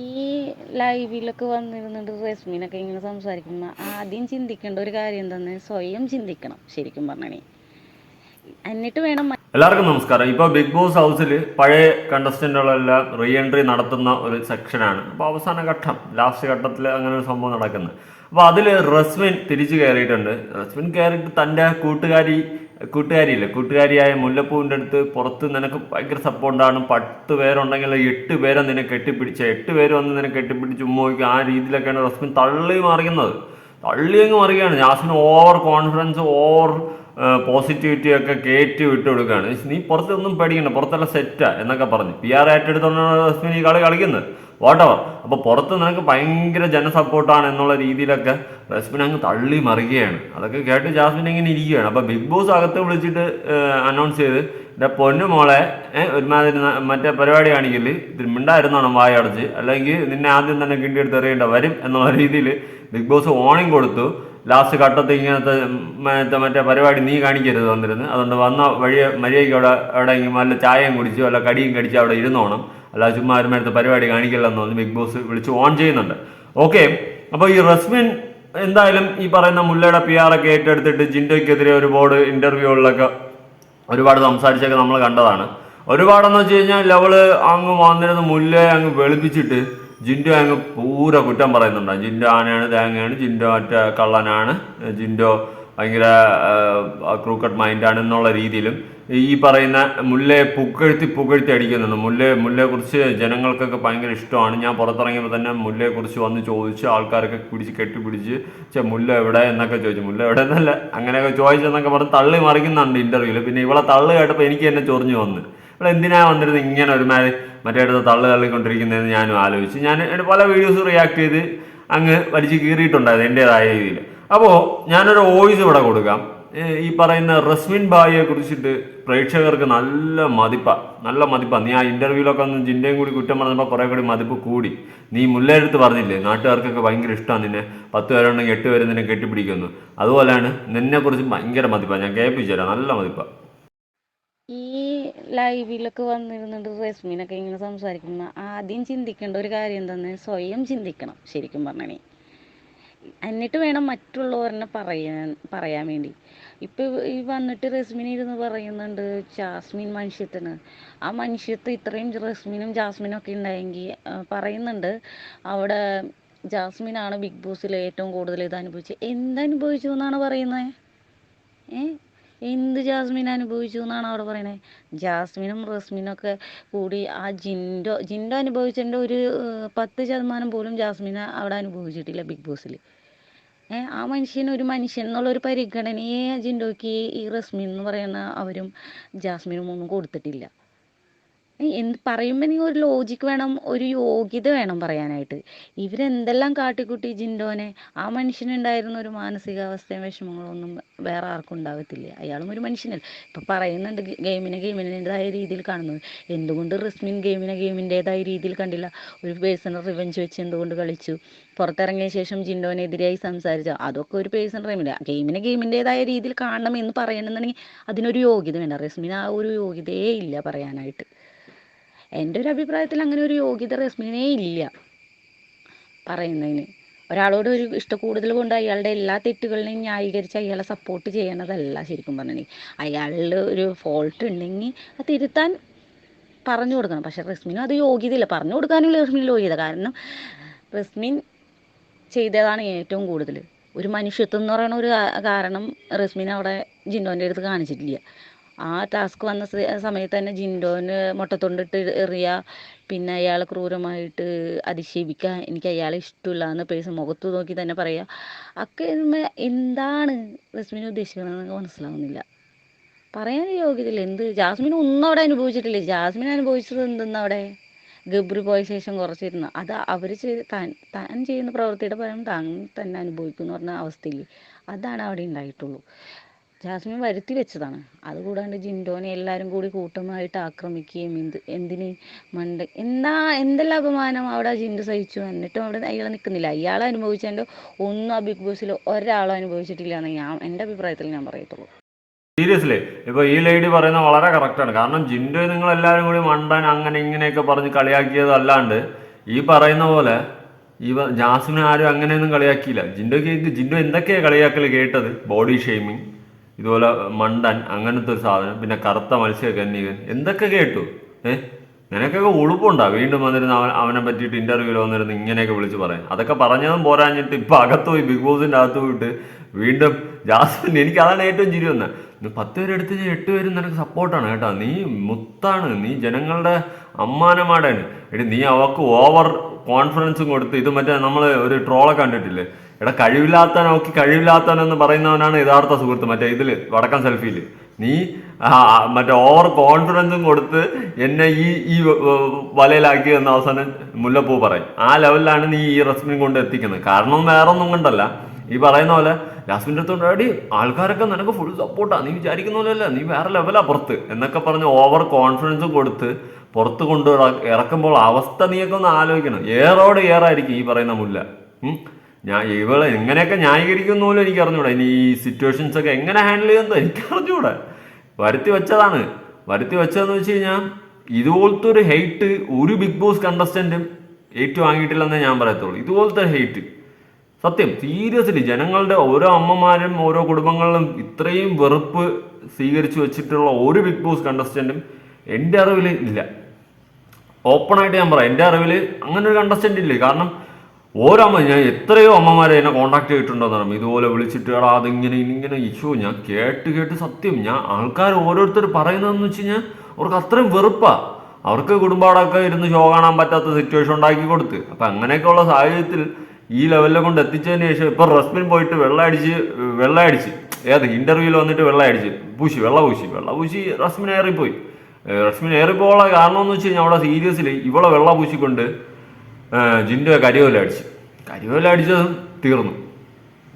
ഈ ലൈവിലൊക്കെ വന്നിരുന്നിട്ട് റസ്മിനൊക്കെ ഇങ്ങനെ സംസാരിക്കുമ്പോൾ ആദ്യം ചിന്തിക്കേണ്ട ഒരു കാര്യം തന്നെ സ്വയം ചിന്തിക്കണം ശരിക്കും പറഞ്ഞേ എന്നിട്ട് വേണം എല്ലാവർക്കും നമസ്കാരം. ഇപ്പോൾ ബിഗ് ബോസ് ഹൗസിൽ പഴയ കണ്ടസ്റ്റന്റുകളെല്ലാം റീ എൻട്രി നടത്തുന്ന ഒരു സെക്ഷനാണ് അപ്പോൾ അവസാന ഘട്ടം ലാസ്റ്റ് ഘട്ടത്തിൽ അങ്ങനെ ഒരു സംഭവം നടക്കുന്നത് അപ്പോൾ അതിൽ റസ്മിൻ തിരിച്ചു കയറിയിട്ടുണ്ട്. റസ്മിൻ കയറിയിട്ട് തന്റെ കൂട്ടുകാരി കൂട്ടുകാരിയില്ലേ. കൂട്ടുകാരിയായ മുല്ലപ്പൂവിന്റെ അടുത്ത് പുറത്ത് നിനക്ക് ഭയങ്കര സപ്പോർട്ടാണ്. പത്ത് പേരുണ്ടെങ്കിൽ എട്ട് പേരെ നിന്നെ കെട്ടിപ്പിടിച്ച എട്ട് പേര് വന്ന് നിന്നെ കെട്ടിപ്പിടിച്ച് ഉമ്മയ്ക്കും ആ രീതിയിലൊക്കെയാണ് റസ്മിൻ തള്ളി മറിയുന്നത്? തള്ളി അങ്ങ് മറിയുകയാണ്. ജാസിന് ഓവർ കോൺഫിഡൻസ് ഓവർ പോസിറ്റിവിറ്റി ഒക്കെ കയറ്റി വിട്ട് കൊടുക്കുകയാണ്. നീ പുറത്തൊന്നും പേടിക്കണ്ട പുറത്തെല്ലാം സെറ്റാ എന്നൊക്കെ പറഞ്ഞു. പി ആർ ഏറ്റെടുത്തോണ്ടാണ് റസ്മിൻ ഈ കളി കളിക്കുന്നത്. വാട്ടവർ അപ്പോൾ പുറത്ത് നിനക്ക് ഭയങ്കര ജനസപ്പോർട്ടാണ് എന്നുള്ള രീതിയിലൊക്കെ റസ്മിൻ അങ്ങ് തള്ളി മറിയുകയാണ്. അതൊക്കെ കേട്ട് ജാസ്മിൻ ഇങ്ങനെ ഇരിക്കുകയാണ്. അപ്പോൾ ബിഗ് ബോസ് അകത്ത് വിളിച്ചിട്ട് അനൗൺസ് ചെയ്ത് എന്റെ പൊന്നു മോളെ ഒരുമാതിരി മറ്റേ പരിപാടി ആണെങ്കിൽ ഇതിൽ മിണ്ടായിരുന്നോണം വായടച്ച് അല്ലെങ്കിൽ നിന്നെ ആദ്യം തന്നെ കിണ്ടിയെടുത്ത് എറിയേണ്ട വരും? എന്നുള്ള രീതിയിൽ ബിഗ് ബോസ് വാണിംഗ് കൊടുത്തു. ലാസ്റ്റ് ഘട്ടത്തിൽ ഇങ്ങനത്തെ മറ്റേ പരിപാടി നീ കാണിക്കരുത് വന്നിരുന്നു. അതുകൊണ്ട് വന്ന വഴിയെ മര്യാദയ്ക്ക് അവിടെ അവിടെ വല്ല ചായയും കുടിച്ചു അല്ല കടിയും കടിച്ച് അവിടെ ഇരുന്നോണം. അല്ല ചുമ്മാ ഒരുമാരത്തെ പരിപാടി കാണിക്കില്ലെന്ന് പറഞ്ഞ് ബിഗ് ബോസ് വിളിച്ച് ഓൺ ചെയ്യുന്നുണ്ട്. ഓക്കെ. അപ്പോൾ ഈ റസ്മിൻ എന്തായാലും ഈ പറയുന്ന മുല്ലയുടെ പി ആർ ഒക്കെ ഏറ്റെടുത്തിട്ട് ജിൻഡോയ്ക്കെതിരെ ഒരുപാട് ഇന്റർവ്യൂകളിലൊക്കെ ഒരുപാട് സംസാരിച്ചൊക്കെ നമ്മൾ കണ്ടതാണ്. ഒരുപാടെന്ന് വെച്ച് കഴിഞ്ഞാൽ ലെവൾ അങ്ങ് വന്നിരുന്ന മുല്ലയെ അങ്ങ് വെളുപ്പിച്ചിട്ട് ജിൻഡോ അങ്ങ് പൂര കുറ്റം പറയുന്നുണ്ട്. ജിൻഡോ ആനയാണ് തേങ്ങയാണ് ജിൻഡോ മറ്റേ കള്ളനാണ് ജിൻഡോ ഭയങ്കര ക്രൂക്കട്ട് മൈൻഡാണ് എന്നുള്ള രീതിയിലും ഈ പറയുന്ന മുല്ലയെ പുകഴ്ത്തി പുകഴ്ത്തി അടിക്കുന്നുണ്ട്. മുല്ല മുല്ലയെക്കുറിച്ച് ജനങ്ങൾക്കൊക്കെ ഭയങ്കര ഇഷ്ടമാണ്. ഞാൻ പുറത്തിറങ്ങിയപ്പോൾ തന്നെ മുല്ലയെക്കുറിച്ച് വന്ന് ചോദിച്ച് ആൾക്കാരൊക്കെ പിടിച്ച് കെട്ടിപ്പിടിച്ച് ചെ മുല്ല എവിടെ? എന്നൊക്കെ ചോദിച്ചു. മുല്ല എവിടെ? എന്നല്ല അങ്ങനെയൊക്കെ ചോദിച്ചെന്നൊക്കെ പറഞ്ഞ് തള്ളി മറിക്കുന്നുണ്ട് ഇന്റർവ്യൂവിൽ പിന്നെ ഇവളെ തള്ളു കേട്ടപ്പോൾ എനിക്ക് തന്നെ ചൊറിഞ്ഞു വന്ന്. ഇവിടെ എന്തിനാണ് വന്നിരുന്നത്? ഇങ്ങനെ ഒരുമാതിരി മറ്റേ അടുത്ത് തള്ളു തള്ളിക്കൊണ്ടിരിക്കുന്നതെന്ന് ഞാനും ആലോചിച്ച്. ഞാൻ പല വീഡിയോസ് റിയാക്ട് ചെയ്ത് അങ്ങ് വലിച്ച് കീറിയിട്ടുണ്ടായിരുന്നു എന്റേതായ രീതിയിൽ അപ്പോൾ ഞാനൊരു വോയിസ് ഇവിടെ കൊടുക്കാം. ഈ പറയുന്ന റസ്മിൻ ബായിയെ കുറിച്ചിട്ട് പ്രേക്ഷകർക്ക് നല്ല മതിപ്പാണ് നല്ല മതിപ്പാണ് നീ ആ ഇന്റർവ്യൂലൊക്കെ ഒന്ന് ജിന്റെയും കൂടി കുറ്റം പറഞ്ഞപ്പോൾ കുറേ കൂടി മതിപ്പ് കൂടി. നീ മുല്ലയെടുത്ത് പറഞ്ഞില്ലേ? നാട്ടുകാർക്കൊക്കെ ഭയങ്കര ഇഷ്ടമാണ് നിന്നെ. പത്ത് പേരുണ്ടെങ്കിൽ എട്ട് പേര് നിന്നെ കെട്ടിപ്പിടിക്കുന്നു. അതുപോലെയാണ് നിന്നെക്കുറിച്ച് ഭയങ്കര മതിപ്പാണ് ഞാൻ കേൾപ്പിച്ചു തരാം. നല്ല മതിപ്പാണ് ഈ ലൈവിലൊക്കെ വന്നിരുന്നിട്ട് റസ്മിനൊക്കെ ഇങ്ങനെ സംസാരിക്കുന്ന ആദ്യം ചിന്തിക്കേണ്ട ഒരു കാര്യം എന്തെന്ന് സ്വയം ചിന്തിക്കണം ശരിക്കും പറഞ്ഞാൽ എന്നിട്ട് വേണം മറ്റുള്ളവരെന്നെ പറയാൻ പറയാൻ വേണ്ടി. ഇപ്പം ഈ വന്നിട്ട് റസ്മിൻ ഇരുന്ന് പറയുന്നുണ്ട് ജാസ്മിൻ മനുഷ്യത്തിന്. ആ മനുഷ്യത്ത് ഇത്രയും റസ്മിനും ജാസ്മിനും ഒക്കെ ഉണ്ടായെങ്കിൽ പറയുന്നുണ്ട് അവിടെ ജാസ്മിനാണ് ബിഗ് ബോസിൽ ഏറ്റവും കൂടുതൽ ഇത് അനുഭവിച്ചത്. എന്തനുഭവിച്ചു എന്നാണ് പറയുന്നത് എന്ത് ജാസ്മിൻ അനുഭവിച്ചു എന്നാണ് അവിടെ പറയണേ? ജാസ്മിനും റസ്മിനും ഒക്കെ കൂടി ആ ജിൻഡോ ജിൻഡോ അനുഭവിച്ചതിന്റെ ഒരു പത്ത് ശതമാനം പോലും ജാസ്മിൻ അവിടെ അനുഭവിച്ചിട്ടില്ല ബിഗ് ബോസിൽ ആ മനുഷ്യൻ ഒരു മനുഷ്യൻ എന്നുള്ള ഒരു പരിഗണനയെ ജിൻഡോയ്ക്ക് ഈ റസ്മിൻ എന്ന് പറയുന്ന അവരും ജാസ്മിനും ഒന്നും കൊടുത്തിട്ടില്ല. എന്ത് പറയുമ്പോൾ നീ ഒരു ലോജിക്ക് വേണം ഒരു യോഗ്യത വേണം പറയാനായിട്ട്. ഇവരെന്തെല്ലാം കാട്ടിക്കൂട്ടി ജിൻഡോനെ? ആ മനുഷ്യനുണ്ടായിരുന്ന ഒരു മാനസികാവസ്ഥയും വിഷമങ്ങളൊന്നും വേറെ ആർക്കും ഉണ്ടാകത്തില്ല അയാളും ഒരു മനുഷ്യനല്ല. ഇപ്പം പറയുന്നുണ്ട് ഗെയിമിനെ ഗെയിമിന്റെതായ രീതിയിൽ കാണുന്നു എന്തുകൊണ്ട് റിസ്മിൻ ഗെയിമിനെ ഗെയിമിന്റെതായ രീതിയിൽ കണ്ടില്ല? ഒരു പേഴ്സണൽ റിവെഞ്ച് വെച്ച് എന്തുകൊണ്ട് കളിച്ചു? പുറത്തിറങ്ങിയ ശേഷം ജിൻഡോനെതിരായി സംസാരിച്ചു അതൊക്കെ ഒരു പേഴ്സണൽ റിവെഞ്ച് ഗെയിമിനെ ഗെയിമിന്റെതായ രീതിയിൽ കാണണം എന്ന് പറയണമെന്നുണ്ടെങ്കിൽ അതിനൊരു യോഗ്യത വേണ്ട. റസ്മിന് ആ ഒരു യോഗ്യതയേ ഇല്ല പറയാനായിട്ട്. എന്റെ ഒരു അഭിപ്രായത്തിൽ അങ്ങനെ ഒരു യോഗ്യത റസ്മിനേ ഇല്ല പറയുന്നതിന്. ഒരാളോട് ഒരു ഇഷ്ടക്കൂടുതൽ കൊണ്ട് അയാളുടെ എല്ലാ തെറ്റുകളെയും ന്യായീകരിച്ച് അയാളെ സപ്പോർട്ട് ചെയ്യണതല്ല ശരിക്കും പറഞ്ഞിട്ടുണ്ടെങ്കിൽ അയാളിൽ ഒരു ഫോൾട്ട് ഉണ്ടെങ്കിൽ അത് തിരുത്താൻ പറഞ്ഞു കൊടുക്കണം. പക്ഷെ റസ്മിനും അത് യോഗ്യതയില്ല. പറഞ്ഞു കൊടുക്കാനുള്ള റസ്മിന് യോഗ്യത. കാരണം റസ്മിൻ ചെയ്തതാണ് ഏറ്റവും കൂടുതൽ. ഒരു മനുഷ്യത്വം എന്ന് പറയുന്ന ഒരു കാരണം റസ്മിൻ അവിടെ ജിൻഡോന്റെ അടുത്ത് കാണിച്ചിട്ടില്ല. ആ ടാസ്ക് വന്ന സമയത്ത് തന്നെ ജിൻഡോന് മുട്ടത്തൊണ്ടിട്ട് എറിയ പിന്നെ അയാൾ ക്രൂരമായിട്ട് അധിക്ഷേപിക്കുക എനിക്ക് അയാളെ ഇഷ്ടമില്ല എന്ന് പേഴ്സ് മുഖത്ത് നോക്കി തന്നെ പറയുക ഒക്കെ എന്താണ് റസ്മിൻ ഉദ്ദേശിക്കണമെന്ന് മനസ്സിലാവുന്നില്ല. പറയാൻ യോഗ്യതയില്ല. എന്ത്? ജാസ്മിൻ ഒന്നും അവിടെ അനുഭവിച്ചിട്ടില്ല. ജാസ്മിൻ അനുഭവിച്ചത് എന്തെന്ന് അവിടെ? ഗബ്രി പോയ ശേഷം കുറച്ചിരുന്നു. അത് അവർ ചെയ്ത് താൻ താൻ ചെയ്യുന്ന പ്രവൃത്തിയുടെ ഫലം താൻ തന്നെ അനുഭവിക്കും എന്ന് പറഞ്ഞ അവസ്ഥയിൽ അതാണ് അവിടെ ഉണ്ടായിട്ടുള്ളൂ. ജാസ്മിൻ വരുത്തി വെച്ചതാണ്. അതുകൂടാണ്ട് ജിൻഡോനെ എല്ലാവരും കൂടി കൂട്ടമായിട്ട് ആക്രമിക്കുകയും എന്ത് എന്തിന് മണ്ട എന്താ എന്തെല്ലാം അപമാനം അവിടെ ജിൻഡു സഹിച്ചു. എന്നിട്ടും അവിടെ അയാൾ നിൽക്കുന്നില്ല. അയാൾ അനുഭവിച്ചതിന്റെ ഒന്നും ആ ബിഗ് ബോസിൽ ഒരാളും അനുഭവിച്ചിട്ടില്ല എന്ന് ഞാൻ എന്റെ അഭിപ്രായത്തിൽ ഞാൻ പറയത്തുള്ളൂ. സീരിയസ്ലി ഇപ്പൊ ഈ ലേഡി പറയുന്നത് വളരെ കറക്റ്റാണ് കാരണം ജിൻഡോ നിങ്ങൾ എല്ലാവരും കൂടി മണ്ടൻ അങ്ങനെ ഇങ്ങനെയൊക്കെ പറഞ്ഞ് കളിയാക്കിയതല്ലാണ്ട് ഈ പറയുന്ന പോലെ ഈ വ- ജാസ്മിനെ ആരും അങ്ങനെയൊന്നും കളിയാക്കിയില്ല. ജിൻഡോക്ക് ജിൻഡോ എന്തൊക്കെയാണ് കളിയാക്കൽ കേട്ടത്? ബോഡി ഷെയ്മിങ് ഇതുപോലെ മണ്ടൻ അങ്ങനത്തെ ഒരു സാധനം പിന്നെ കറുത്ത മത്സ്യ കന്യകൻ എന്തൊക്കെ കേട്ടു? ഏഹ് നിനക്കൊക്കെ ഉളുപ്പുണ്ടാ വീണ്ടും വന്നിരുന്ന് അവൻ അവനെ പറ്റിയിട്ട് ഇന്റർവ്യൂവിൽ വന്നിരുന്ന് ഇങ്ങനെയൊക്കെ വിളിച്ച് പറയാം അതൊക്കെ പറഞ്ഞതും പോരാഞ്ഞിട്ട് ഇപ്പൊ അകത്ത് പോയി ബിഗ് ബോസിന്റെ അകത്ത് പോയിട്ട് വീണ്ടും ജാസ്മിൻ എനിക്ക് അതാണ് ഏറ്റവും ചിരി വന്നത്. പത്ത് പേര് എടുത്ത് എട്ട് പേരും നിനക്ക് സപ്പോർട്ടാണ് കേട്ടോ. നീ മുത്താണ്. നീ ജനങ്ങളുടെ അമ്മാനമാടാണ് എടി നീ അവക്ക് ഓവർ കോൺഫിഡൻസും കൊടുത്ത് ഇത് മറ്റേ നമ്മൾ ഒരു ട്രോളെ കണ്ടിട്ടില്ലേ? എടാ കഴിവില്ലാത്തവൻ നോക്കി കഴിവില്ലാത്തവനെന്ന് പറയുന്നവനാണ് യഥാർത്ഥ സുഹൃത്ത്. മറ്റേ ഇതിൽ വടക്കൻ സെൽഫിയിൽ നീ മറ്റേ ഓവർ കോൺഫിഡൻസും കൊടുത്ത് എന്നെ ഈ ഈ വലയിലാക്കി എന്ന അവസാനം മുല്ലപ്പൂ പറയും. ആ ലെവലിലാണ് നീ ഈ റെസ്മിൻ കൊണ്ട് എത്തിക്കുന്നത്. കാരണം വേറെ ഒന്നും കൊണ്ടല്ല. ഈ പറയുന്ന പോലെ ജാസ്മിന്റെ അടുത്ത് അടി ആൾക്കാരൊക്കെ നിനക്ക് ഫുൾ സപ്പോർട്ടാണ് നീ വിചാരിക്കുന്ന പോലെയല്ല. നീ വേറെ ലെവലാണ് പുറത്ത്. എന്നൊക്കെ പറഞ്ഞ് ഓവർ കോൺഫിഡൻസ് കൊടുത്ത് പുറത്ത് കൊണ്ട് ഇറക്കുമ്പോൾ അവസ്ഥ നീയൊക്കെ ഒന്ന് ആലോചിക്കണം. ഏറോട് ഏറായിരിക്കും ഈ പറയുന്ന മുല്ല. ഞാൻ ഇവളെ എങ്ങനെയൊക്കെ ന്യായീകരിക്കുന്ന പോലും എനിക്ക് അറിഞ്ഞൂടാ. ഇനി ഈ സിറ്റുവേഷൻസ് ഒക്കെ എങ്ങനെ ഹാൻഡിൽ ചെയ്യുന്നത് എനിക്ക് അറിഞ്ഞൂടാ. വരുത്തി വെച്ചതാണ്. വരുത്തി വെച്ചതെന്ന് വെച്ച് കഴിഞ്ഞാൽ ഇതുപോലത്തെ ഒരു ഹെയ്റ്റ് ഒരു ബിഗ് ബോസ് കണ്ടസ്റ്റന്റും ഏറ്റു വാങ്ങിയിട്ടില്ലെന്നേ ഞാൻ പറയത്തുള്ളൂ. ഇതുപോലത്തെ ഹെയ്റ്റ് സത്യം സീരിയസ്ലി ജനങ്ങളുടെ ഓരോ അമ്മമാരും ഓരോ കുടുംബങ്ങളിലും ഇത്രയും വെറുപ്പ് സ്വീകരിച്ചു വെച്ചിട്ടുള്ള ഒരു ബിഗ് ബോസ് കണ്ടസ്റ്റന്റും എന്റെ അറിവിൽ ഇല്ല. ഓപ്പണായിട്ട് ഞാൻ പറയാം എന്റെ അറിവിൽ അങ്ങനെ ഒരു കണ്ടസ്റ്റന്റ് ഇല്ലേ. കാരണം ഓരോ അമ്മ ഞാൻ എത്രയോ അമ്മമാരെ എന്നെ കോണ്ടാക്ട് ചെയ്തിട്ടുണ്ടെന്ന് അറിയാം ഇതുപോലെ വിളിച്ചിട്ട് എടാ അതിങ്ങനെ ഇങ്ങനെ ഇഷ്യൂ. ഞാൻ കേട്ട് കേട്ട് സത്യം ഞാൻ ആൾക്കാർ ഓരോരുത്തർ പറയുന്നതെന്ന് വെച്ച് കഴിഞ്ഞാൽ അവർക്ക് അത്രയും വെറുപ്പാണ് അവർക്ക് കുടുംബാടൊക്കെ ഇരുന്ന് ഷോ കാണാൻ പറ്റാത്ത സിറ്റുവേഷൻ ഉണ്ടാക്കി കൊടുത്ത്. അപ്പം അങ്ങനെയൊക്കെയുള്ള സാഹചര്യത്തിൽ ഈ ലെവലിലെ കൊണ്ട് എത്തിച്ചതിന് ശേഷം ഇപ്പം റസ്മിൻ പോയിട്ട് വെള്ളം അടിച്ച് ഏത്? ഇന്റർവ്യൂവിൽ വന്നിട്ട് വെള്ളം അടിച്ച്. പൂശി വെള്ള പൂശി. വെള്ള പൂശി റസ്മിൻ ഏറിപ്പോയി. റസ്മിൻ ഏറിപ്പോയുള്ള കാരണം എന്ന് വെച്ച് കഴിഞ്ഞാൽ അവിടെ സീരിയസ്ലി ഇവളെ വെള്ള പൂശിക്കൊണ്ട് ജിന്റെ കരിയോല അടിച്ച്. കരിയോല അടിച്ചതും തീർന്നു.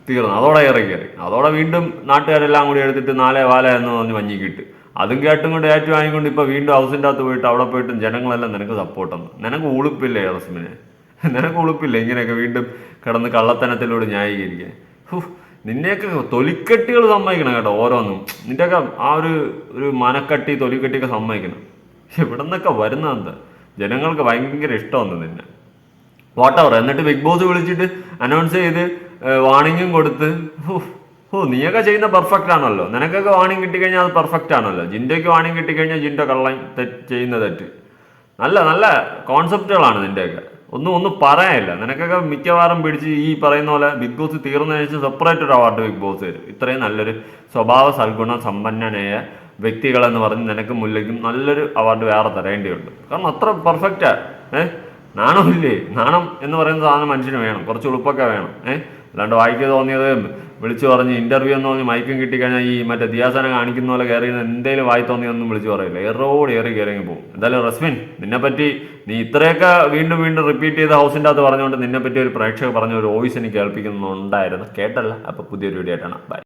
തീർന്നു. അതോടെ ഇറങ്ങി കയറി അതോടെ വീണ്ടും നാട്ടുകാരെല്ലാം കൂടി എടുത്തിട്ട് നാലേ വാല എന്ന് പറഞ്ഞ് മഞ്ഞിക്കിട്ട് അതും കേട്ടും കൊണ്ട് ഏറ്റവും വാങ്ങിക്കൊണ്ട് ഇപ്പൊ വീണ്ടും ഹൗസിന്റെ അകത്ത് പോയിട്ട് അവിടെ പോയിട്ടും ജനങ്ങളെല്ലാം നിനക്ക് സപ്പോർട്ടെന്ന് നിനക്ക് ഉളുപ്പില്ലേ റസ്മിനെ? നിനക്ക് ഉളുപ്പില്ലേ ഇങ്ങനെയൊക്കെ വീണ്ടും കിടന്ന് കള്ളത്തനത്തിലൂടെ ന്യായീകരിക്കാൻ? നിന്നെയൊക്കെ തൊലിക്കെട്ടികൾ സമ്മതിക്കണം കേട്ടോ ഓരോന്നും. നിന്റെയൊക്കെ ആ ഒരു ഒരു മനക്കട്ടി തൊലിക്കെട്ടിയൊക്കെ സമ്മതിക്കണം. ഇവിടെ നിന്നൊക്കെ വരുന്നതെന്താ ജനങ്ങൾക്ക് ഭയങ്കര ഇഷ്ടമാണ് നിന്നെ. വാട്ടവർ എന്നിട്ട് ബിഗ് ബോസ് വിളിച്ചിട്ട് അനൗൺസ് ചെയ്ത് വാണിങ്ങും കൊടുത്ത്. ഓ നീയൊക്കെ ചെയ്യുന്ന പെർഫെക്റ്റ് ആണല്ലോ. നിനക്കൊക്കെ വാണിംഗ് കിട്ടിക്കഴിഞ്ഞാൽ അത് പെർഫെക്റ്റ് ആണല്ലോ. ജിൻഡോയ്ക്ക് വാണിംഗ് കിട്ടിക്കഴിഞ്ഞാൽ ജിൻഡോ കള്ളൻ തെറ്റ് ചെയ്യുന്ന തെറ്റ്. നല്ല നല്ല കോൺസെപ്റ്റുകളാണ് നിന്റെയൊക്കെ. ഒന്നും ഒന്നും പറയാനില്ല. നിനക്കൊക്കെ മിക്കവാറും പിടിച്ച് ഈ പറയുന്ന പോലെ ബിഗ് ബോസ് തീർന്നതിന് ശേഷം സെപ്പറേറ്റ് ഒരു അവാർഡ് ബിഗ് ബോസ് തരും ഇത്രയും നല്ലൊരു സ്വഭാവ സൽഗുണ സമ്പന്നനായ വ്യക്തികളെന്ന് പറഞ്ഞ് നിനക്ക് മുല്ലേക്കും നല്ലൊരു അവാർഡ് വേറെ തരേണ്ടിയുണ്ട്. കാരണം അത്ര പെർഫെക്റ്റാ ഏഹ് നാണമില്ലേ? നാണം എന്ന് പറയുന്ന സാധനം മനുഷ്യന് വേണം. കുറച്ച് ഉളുപ്പൊക്കെ വേണം. ഏഹ് അല്ലാണ്ട് വായിക്ക് തോന്നിയത് വിളിച്ചു പറഞ്ഞ് ഇന്റർവ്യൂ എന്ന് പറഞ്ഞ് മൈക്കും കിട്ടിക്കഴിഞ്ഞാൽ ഈ മറ്റേ ദിയാസനം കാണിക്കുന്ന പോലെ കയറി എന്തെങ്കിലും വായി തോന്നിയൊന്നും വിളിച്ചു പറയില്ല. എറോട് ഏറി കയറിങ്ങി പോകും. എന്തായാലും റസ്മിൻ നിന്നെപ്പറ്റി നീ ഇത്രയൊക്കെ വീണ്ടും വീണ്ടും റിപ്പീറ്റ് ചെയ്ത ഹൗസിന്റെ അകത്ത് പറഞ്ഞുകൊണ്ട് നിന്നെപ്പറ്റി ഒരു പ്രേക്ഷകർ പറഞ്ഞ ഒരു വോയിസ് എനിക്ക് കേൾപ്പിക്കുന്നുണ്ടായിരുന്നു. കേട്ടല്ല. അപ്പോൾ പുതിയൊരു വീഡിയോ ആയിട്ടാണ്. ബൈ